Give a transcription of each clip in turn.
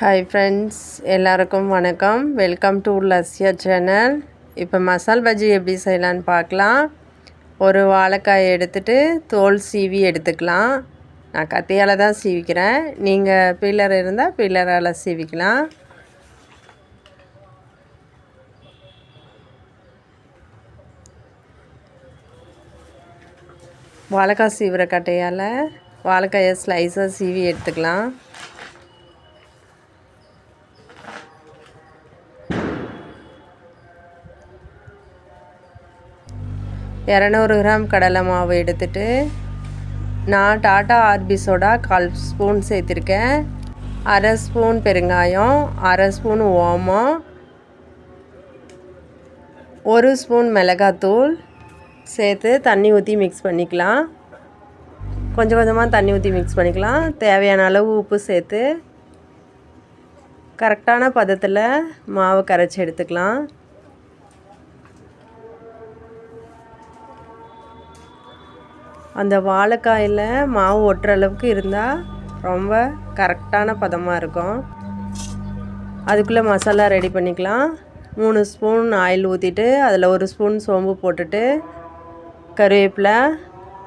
Hi friends எல்லாருக்கும் வணக்கம். Welcome to லஸ்யா channel இப்போ மசால் பஜ்ஜி எப்படி செய்யலான்னு பார்க்கலாம். ஒரு வாழைக்காய் எடுத்துகிட்டு தோல் சீவி எடுத்துக்கலாம். நான் கத்தியால் தான் சீவிக்கிறேன். நீங்கள் பில்லர் இருந்தால் பில்லரால் சீவிக்கலாம். வாழைக்காய் சீவிர கட்டையால் வாழைக்காயை ஸ்லைஸாக சீவி எடுத்துக்கலாம். இரநூறு கிராம் கடலை மாவு எடுத்துட்டு நான் டாட்டா ஆர்பிஸோட கால் ஸ்பூன் சேர்த்துருக்கேன். அரை ஸ்பூன் பெருங்காயம் அரை ஸ்பூன் ஓமம் ஒரு ஸ்பூன் மிளகாத்தூள் சேர்த்து தண்ணி ஊற்றி மிக்ஸ் பண்ணிக்கலாம். கொஞ்சம் கொஞ்சமாக தண்ணி ஊற்றி மிக்ஸ் பண்ணிக்கலாம். தேவையான அளவு உப்பு சேர்த்து கரெக்டான பதத்தில் மாவு கரைச்சி எடுத்துக்கலாம். அந்த வாழைக்காயில் மாவு ஒட்டுற அளவுக்கு இருந்தால் ரொம்ப கரெக்டான பதமாக இருக்கும். அதுக்குள்ளே மசாலா ரெடி பண்ணிக்கலாம். மூணு ஸ்பூன் ஆயில் ஊற்றிட்டு அதில் ஒரு ஸ்பூன் சோம்பு போட்டுட்டு கருவேப்பிலை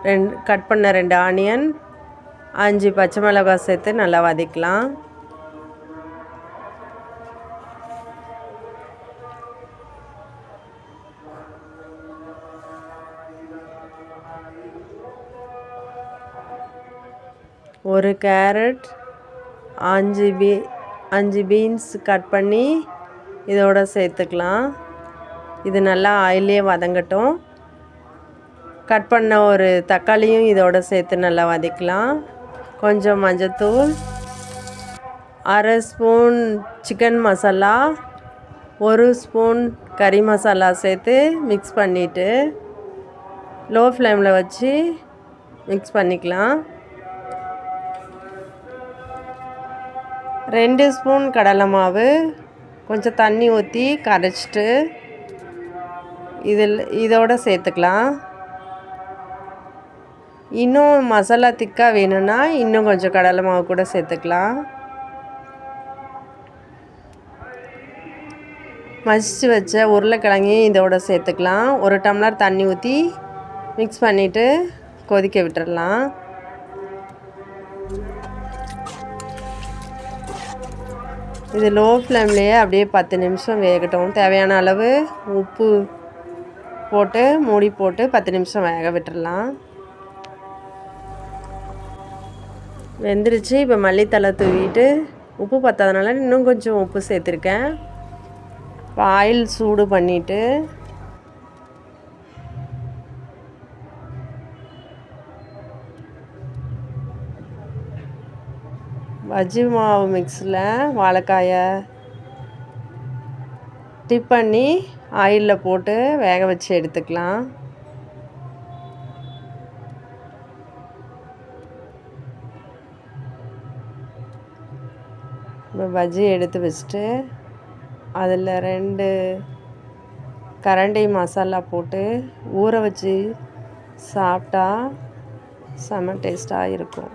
ரெண்டு கட் பண்ண ரெண்டு ஆனியன் அஞ்சு பச்சை மிளகாய் சேர்த்து நல்லா வதக்கலாம். ஒரு கேரட் அஞ்சு பீ அஞ்சு பீன்ஸ் கட் பண்ணி இதோட சேர்த்துக்கலாம். இது நல்லா ஆயிலே வதங்கட்டும். கட் பண்ண ஒரு தக்காளியும் இதோட சேர்த்து நல்லா வதக்கலாம். கொஞ்சம் மஞ்சத்தூள் அரை ஸ்பூன் சிக்கன் மசாலா ஒரு ஸ்பூன் கறி மசாலா சேர்த்து மிக்ஸ் பண்ணிவிட்டு லோ ஃப்ளேமில் வச்சு மிக்ஸ் பண்ணிக்கலாம். ரெண்டு ஸ்பூன் கடலை மாவு கொஞ்சம் தண்ணி ஊற்றி கரைச்சிட்டு இதில் இதோடு சேர்த்துக்கலாம். இன்னும் மசாலா திக்காக வேணும்னா இன்னும் கொஞ்சம் கடலை மாவு கூட சேர்த்துக்கலாம். மசித்து வச்ச உருளைக்கிழங்கையும் இதோட சேர்த்துக்கலாம். ஒரு டம்ளர் தண்ணி ஊற்றி மிக்ஸ் பண்ணிவிட்டு கொதிக்க விட்டுடலாம் இது லோ ஃப்ளேம்லேயே அப்படியே பத்து நிமிஷம் வேகட்டும். தேவையான அளவு உப்பு போட்டு மூடி போட்டு பத்து நிமிஷம் வேக விட்டுடலாம் வெந்துருச்சு. இப்போ மல்லித்தலை தூவிட்டு உப்பு பத்தாதனால இன்னும் கொஞ்சம் உப்பு சேர்த்துருக்கேன். இப்போ ஆயில் சூடு பண்ணிவிட்டு பஜ்ஜி மாவு மிக்ஸில் வாழைக்காயை டிப் பண்ணி ஆயிலில் போட்டு வேக வச்சு எடுத்துக்கலாம். இப்போ பஜ்ஜி எடுத்து வச்சுட்டு அதில் ரெண்டு கரண்டி மசாலா போட்டு ஊற வச்சு சாப்பிட்டா செம்ம டேஸ்ட்டாக இருக்கும்.